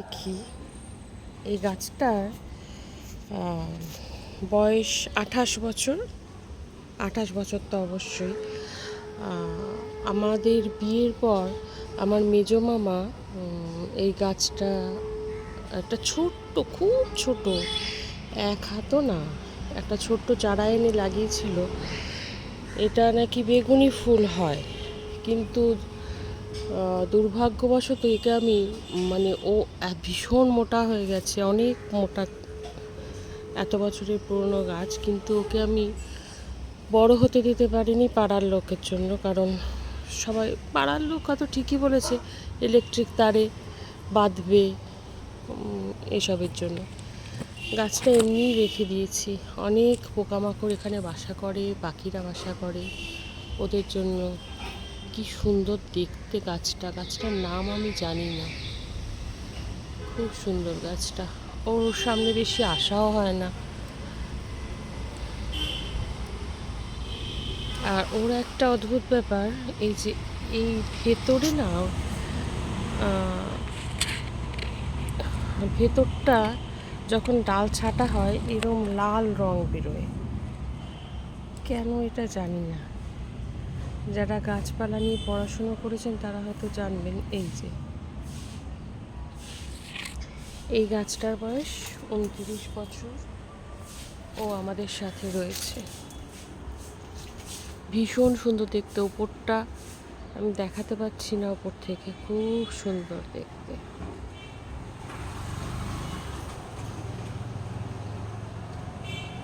দেখি এই গাছটার বয়স আঠাশ বছর। আঠাশ বছর তো অবশ্যই। আমাদের বিয়ের পর আমার মেজো মামা এই গাছটা একটা ছোট্ট, খুব ছোট, এক হাতও না, একটা ছোট্ট চারা এনে লাগিয়েছিল। এটা নাকি বেগুনি ফুল হয়, কিন্তু দুর্ভাগ্যবশত একে আমি মানে ও ভীষণ মোটা হয়ে গেছে, অনেক মোটা, এত বছরের পুরনো গাছ, কিন্তু ওকে আমি বড় হতে দিতে পারিনি পাড়ার লোকের জন্য, কারণ সবাই, পাড়ার লোক হয়তো ঠিকই বলেছে ইলেকট্রিক তারে বাঁধবে এসবের জন্য। গাছটা এমনিই রেখে দিয়েছি। অনেক পোকামাকড় এখানে বাসা করে, পাখিরা বাসা করে, ওদের জন্য কি সুন্দর দেখতে গাছটা। গাছটার নাম আমি জানি না। খুব সুন্দর গাছটা। ওর সামনে বেশি আসাও হয় না। আর ওর একটা অদ্ভুত ব্যাপার, এই যে এই ভেতরে না ভেতরটা যখন ডাল ছাটা হয়, এরম লাল রং বেরোয়। কেন এটা জানি না। যারা গাছপালা নিয়ে পড়াশুনো করেছেন, তারা হয়তো জানবেন এই যে, এই গাছটার বয়স উনত্রিশ বছর ও আমাদের সাথে রয়েছে। ভীষণ সুন্দর দেখতে, ওপরটা আমি দেখাতে পাচ্ছি না ওপর থেকে, খুব সুন্দর দেখতে।